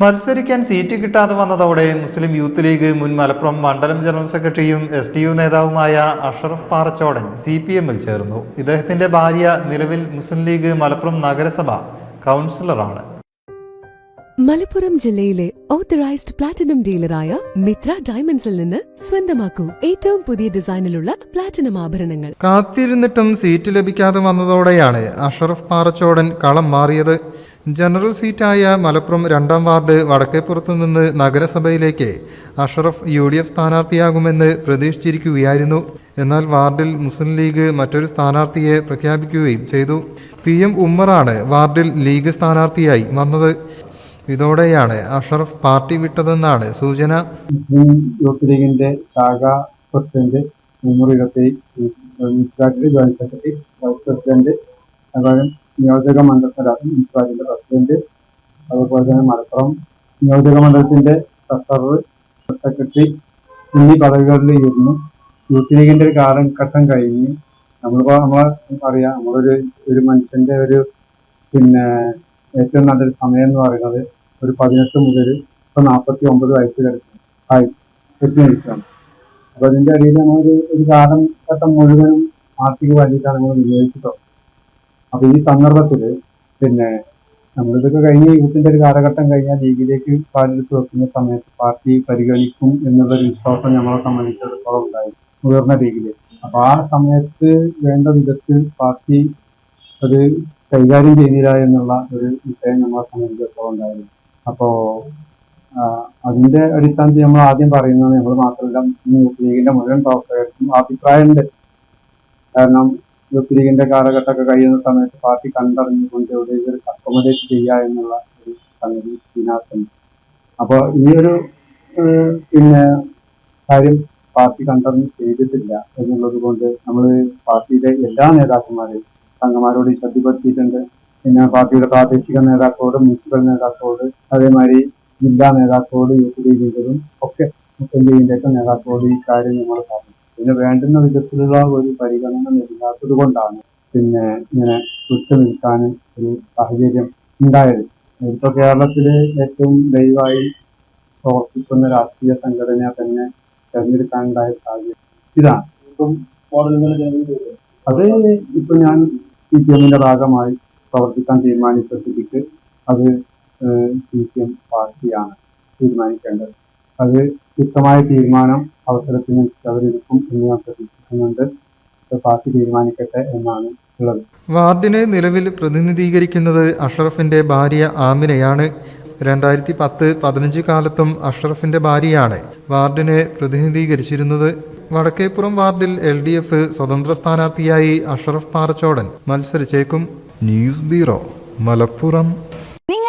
മത്സരിക്കാൻ സീറ്റ് കിട്ടാതെ വന്നതോടെ മുസ്ലിം യൂത്ത് ലീഗ് മുൻ മലപ്പുറം മണ്ഡലം ജനറൽ സെക്രട്ടറിയും എസ് ടി യു നേതാവുമായ അഷറഫ് പാറച്ചോടൻ സി പി എമ്മിൽ ചേർന്നു. ഇദ്ദേഹത്തിന്റെ ഭാര്യ നിലവിൽ മുസ്ലിം ലീഗ് മലപ്പുറം നഗരസഭ കൗൺസിലറാണ് മലപ്പുറം ജില്ലയിലെ ഓത്തറൈസ്ഡ് പ്ലാറ്റിനം ഡീലറായ മിത്ര ഡയമണ്ട്സിൽ നിന്ന് സ്വന്തമാക്കൂ ഏറ്റവും പുതിയ ഡിസൈനിലുള്ള പ്ലാറ്റിനം ആഭരണങ്ങൾ. കാത്തിരുന്നിട്ടും സീറ്റ് ലഭിക്കാതെ വന്നതോടെയാണ് അഷറഫ് പാറച്ചോടൻ കളം മാറിയത്. ജനറൽ സീറ്റായ മലപ്പുറം രണ്ടാം വാർഡ് വടക്കേപ്പുറത്തു നിന്ന് നഗരസഭയിലേക്ക് അഷറഫ് യു ഡി എഫ് സ്ഥാനാർത്ഥിയാകുമെന്ന് പ്രതീക്ഷിച്ചിരിക്കുകയായിരുന്നു. എന്നാൽ വാർഡിൽ മുസ്ലിം ലീഗ് മറ്റൊരു സ്ഥാനാർത്ഥിയെ പ്രഖ്യാപിക്കുകയും ചെയ്തു. പി എം ഉമ്മറാണ് വാർഡിൽ ലീഗ് സ്ഥാനാർത്ഥിയായി വന്നത്. ഇതോടെയാണ് അഷറഫ് പാർട്ടി വിട്ടതെന്നാണ് സൂചന. വൈസ് പ്രസിഡന്റ് നിയോജക മണ്ഡലത്തിന്റെ മുനിസിപ്പാലിറ്റിയുടെ പ്രസിഡന്റ് അതുപോലെ തന്നെ മലപ്പുറം നിയോജക മണ്ഡലത്തിന്റെ ട്രഷറർ സെക്രട്ടറി എന്നീ പദവികളിൽ ഇരുന്നു യൂത്ത് ലീഗിന്റെ ഒരു കാലഘട്ടം കഴിഞ്ഞ് നമ്മളിപ്പോ നമ്മളെ അറിയാം നമ്മളൊരു ഒരു മനുഷ്യന്റെ ഒരു പിന്നെ ഏറ്റവും നല്ലൊരു സമയം എന്ന് പറയുന്നത് ഒരു പതിനെട്ട് മുതൽ ഇപ്പൊ നാൽപ്പത്തി ഒമ്പത് വയസ്സിൽ ആയി എത്തി നിൽക്കുകയാണ്. അപ്പൊ അതിന്റെ അടിയിൽ നമ്മളൊരു ഒരു കാലഘട്ടം മുഴുവനും പാർട്ടിക്ക് വേണ്ടിയിട്ടാണ് നമ്മൾ വിനിയോഗിച്ചിട്ടുള്ളത്. അപ്പൊ ഈ സന്ദർഭത്തിൽ പിന്നെ നമ്മളിതൊക്കെ കഴിഞ്ഞ് യൂത്തിന്റെ ഒരു കാലഘട്ടം കഴിഞ്ഞാൽ ലീഗിലേക്ക് കാലെടുത്ത് വെക്കുന്ന സമയത്ത് പാർട്ടി പരിഗണിക്കും എന്നുള്ളൊരു വിശ്വാസം നമ്മളെ സംബന്ധിച്ചിടത്തോളം ഉണ്ടായി മുതിർന്ന ലീഗിൽ. അപ്പൊ ആ സമയത്ത് വേണ്ട വിധത്തിൽ പാർട്ടി അത് കൈകാര്യം ചെയ്തില്ല എന്നുള്ള ഒരു വിഷയം നമ്മളെ സംബന്ധിച്ചിടത്തോളം ഉണ്ടായിരുന്നു അപ്പോ അതിന്റെ അടിസ്ഥാനത്തിൽ നമ്മൾ ആദ്യം പറയുന്നത് നമ്മൾ മാത്രമല്ല ലീഗിന്റെ മുഴുവൻ പ്രവർത്തകർക്കും അഭിപ്രായമുണ്ട്. കാരണം ലീഗിന്റെ കാലഘട്ടമൊക്കെ കഴിയുന്ന സമയത്ത് പാർട്ടി കണ്ടറിഞ്ഞുകൊണ്ട് എവിടെയെങ്കിലും അക്കോമഡേറ്റ് ചെയ്യുക എന്നുള്ള ഒരു സംഗതി ഇതിനകത്തുണ്ട്. അപ്പോൾ ഈ ഒരു പിന്നെ കാര്യം പാർട്ടി കണ്ടറിഞ്ഞ് ചെയ്തിട്ടില്ല എന്നുള്ളത് കൊണ്ട് നമ്മൾ പാർട്ടിയുടെ എല്ലാ നേതാക്കന്മാരെയും സംഘമാരോട് ശ്രദ്ധപ്പെടുത്തിയിട്ടുണ്ട് പിന്നെ പാർട്ടിയുടെ പ്രാദേശിക നേതാക്കളോട് മുനിസിപ്പൽ നേതാക്കളോട് അതേമാതിരി ജില്ലാ നേതാക്കളോട് യൂത്ത് ലീഗിന്റെതും ഒക്കെ മുസ്ലിം ലീഗിന്റെ ഒക്കെ നേതാക്കളോട് ഈ കാര്യം നമ്മൾ പറഞ്ഞു. പിന്നെ വേണ്ടുന്ന വിധത്തിലുള്ള ഒരു പരിഗണന നൽകാത്തത് കൊണ്ടാണ് പിന്നെ ഇങ്ങനെ വിട്ടു നിൽക്കാൻ ഒരു സാഹചര്യം ഉണ്ടായത്. ഇപ്പൊ കേരളത്തിൽ ഏറ്റവും ദയവായി പ്രവർത്തിക്കുന്ന രാഷ്ട്രീയ സംഘടനയെ തന്നെ തെരഞ്ഞെടുക്കാനുണ്ടായ സാഹചര്യം ഇതാണ്. ഇപ്പം അത് ഇപ്പൊ ഞാൻ സി പി എമ്മിന്റെ ഭാഗമായി പ്രവർത്തിക്കാൻ തീരുമാനിച്ച സ്ഥിതിക്ക് അത് സി പി എം പാർട്ടിയാണ് തീരുമാനിക്കേണ്ടത്. അത് വ്യക്തമായ തീരുമാനം അവസരത്തിനനുസരിച്ച് അവരെടുക്കും എന്ന് ഞാൻ പ്രതീക്ഷിക്കുന്നുണ്ട്. പാർട്ടി തീരുമാനിക്കട്ടെ എന്നാണ് ഉള്ളത്. വാർഡിനെ നിലവിൽ പ്രതിനിധീകരിക്കുന്നത് അഷറഫിന്റെ ഭാര്യ ആമിനയാണ്. രണ്ടായിരത്തി പത്ത് പതിനഞ്ച് കാലത്തും അഷറഫിന്റെ ഭാര്യയാണ് വാർഡിനെ പ്രതിനിധീകരിച്ചിരുന്നത്. വടക്കേപ്പുറം വാർഡിൽ എൽ ഡി എഫ് സ്വതന്ത്ര സ്ഥാനാർത്ഥിയായി Ashraf Parachodan മത്സരിച്ചേക്കും. News bureau Malappuram.